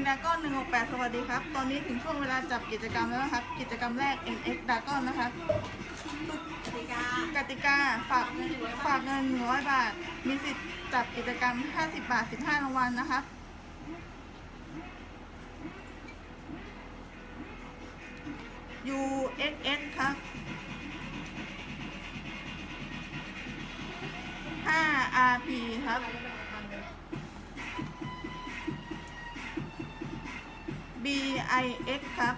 งดากอน168 สวัสดีครับ ตอนนี้ถึงช่วงเวลาจับกิจกรรมแล้วนะครับ กิจกรรมแรก NX ดากอนนะครับกติกากติกาฝากฝากเงิน 100 บาท มีสิทธิ์จับกิจกรรม 50 บาท 15 รางวัลนะครับ UXS ครับ 5RP ครับ BIX ครับ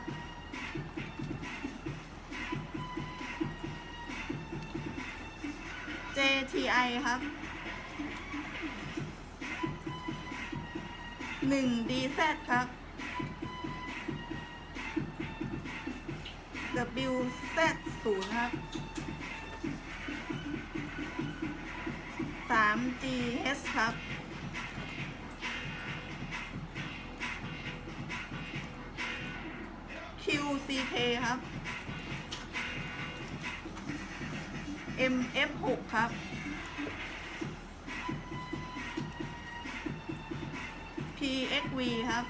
JTI ครับ 1DZ ครับ WZ0 ครับ 3GH ครับ QCK ครับ MF6 ครับ PXV ครับ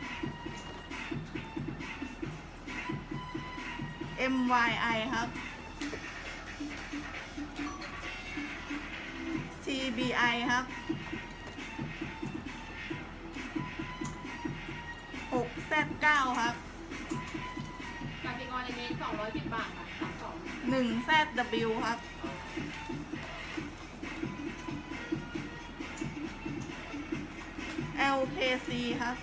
MYI ครับ TBI ครับ 6Z9 ครับ สองร้อยสิบบาทค่ะสามสอง 1ZW ครับ LKC ครับ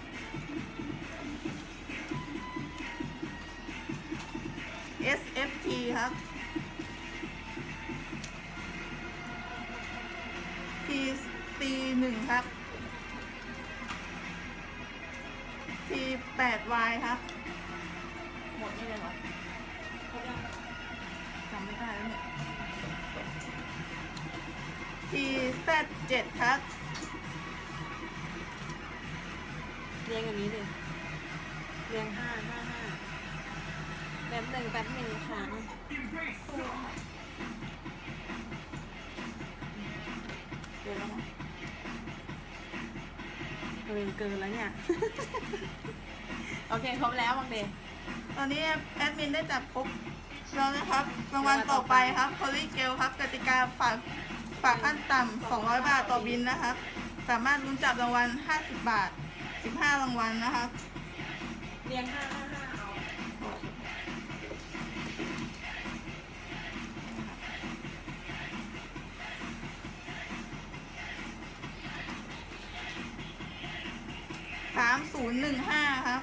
SFT ครับ TC1 ครับ T8Y ครับ หมดนี่เลยเหรอำไม่ได้แล้วเนี่ย TZ7 ครับเรียงอย่างนี้เลยเรียงห้าห้าห้าแบบหนึ่งแบบหนึ่งค่ะเดี๋ยวแล้วมั้งเกินเกินแล้วเนี่ย โอเคครบแล้วบางเดย์ตอนนี้แอดมินได้จับครบ แล้วนะครับ รางวัลต่อไปครับโพลีเกลครับกติกาฝากฝากขั้นต่ำ200 บาทต่อบินนะครับ สามารถลุ้นจับรางวัล 50 บาท 15 รางวัลนะครับ เรียงห้าห้าห้าเอา3015 ครับ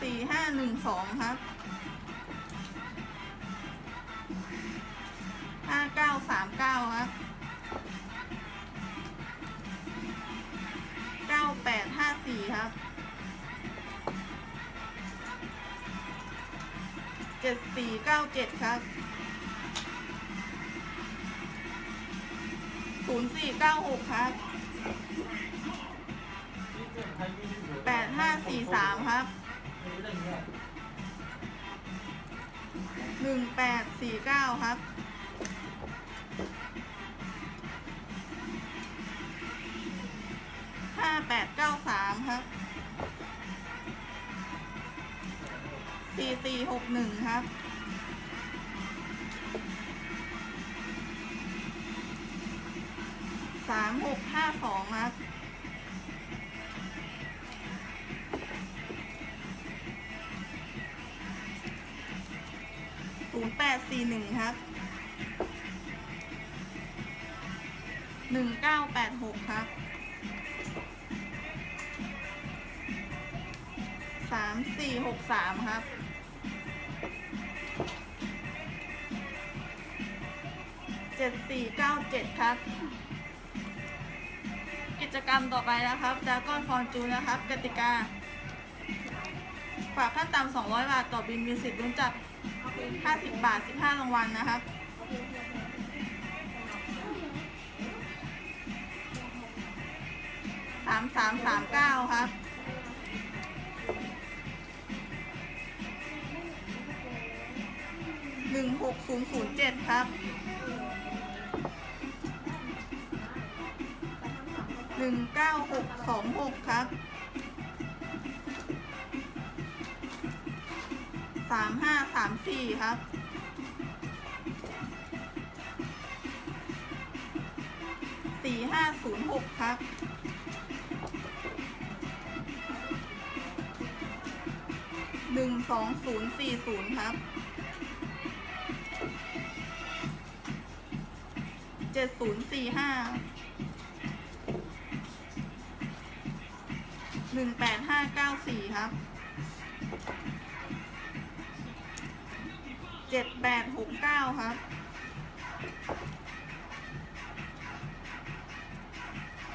สี่ห้าหนึ่งสองครับห้าเก้าสามเก้าครับเก้าแปดห้าสี่ครับเจ็ดสี่เก้าเจ็ดครับศูนย์สี่เก้าหกครับแปดห้าสี่สามครับ หนึ่งแปดสี่เก้าครับ ห้าแปดเก้าสามครับ สี่สี่หกหนึ่งครับสามหกห้าสองครับ ศูนย์แปดสี่หนึ่งครับหนึ่งเก้าแปดหกครับสามสี่หกสามครับเจ็ดสี่เก้าเจ็ดครับ กิจกรรมต่อไปนะครับดาก้อนฟอนจูนะครับ กติกา ฝากขั้นต่ำ200บาท ต่อบินมีสิทธิ์ลุ้นจับ 50 บาท 15 รางวัลนะครับ สามสามสามเก้าครับ หนึ่งหกศูนย์ศูนย์เจ็ดครับหหนึ่งเก้าหกสองหกครับ สามห้าสามสี่ครับ สี่ห้าศูนย์หกครับหนึ่งสองศูนย์สี่ศูนย์ครับเจ็ดศูนย์สี่ห้าหนึ่งแปดห้าเก้าสี่ครับ เจ็ดแปดหกเก้าครับ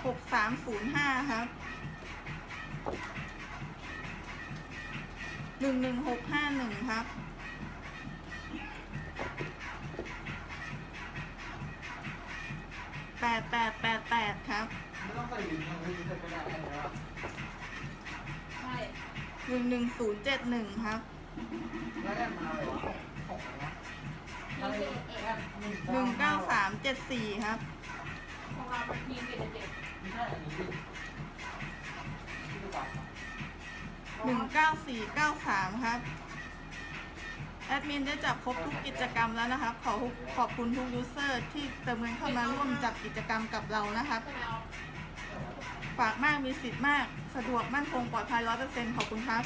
หกสามศูนย์ห้าครับหนึ่งหนึ่งหกห้าหนึ่งครับ แปดแปดแปดแปดครับไม่ต้องใส่ลิงก์มันไม่ได้ก็ได้แล้วใช่หนึ่งหนึ่งศูนย์เจ็ดหนึ่งครับ แล้วแอปมาอะไรวะ หนึ่งเก้าสามเจ็ดสี่ครับของเราเป็นทีมเจ็ดเจ็ดไม่ใช่อันนี้ดิที่ดูก่อนหนึ่งเก้าสี่เก้าสามครับ แอดมินได้จับครบทุกกิจกรรมแล้วนะครับ ขอขอบคุณทุกยูเซอร์ที่เติมเงินเข้ามาร่วมจับกิจกรรมกับเรานะครับ ฝากมากมีสิทธิ์มาก สะดวกมั่นคงปลอดภัยร้อยเปอร์เซ็นต์ขอบคุณครับ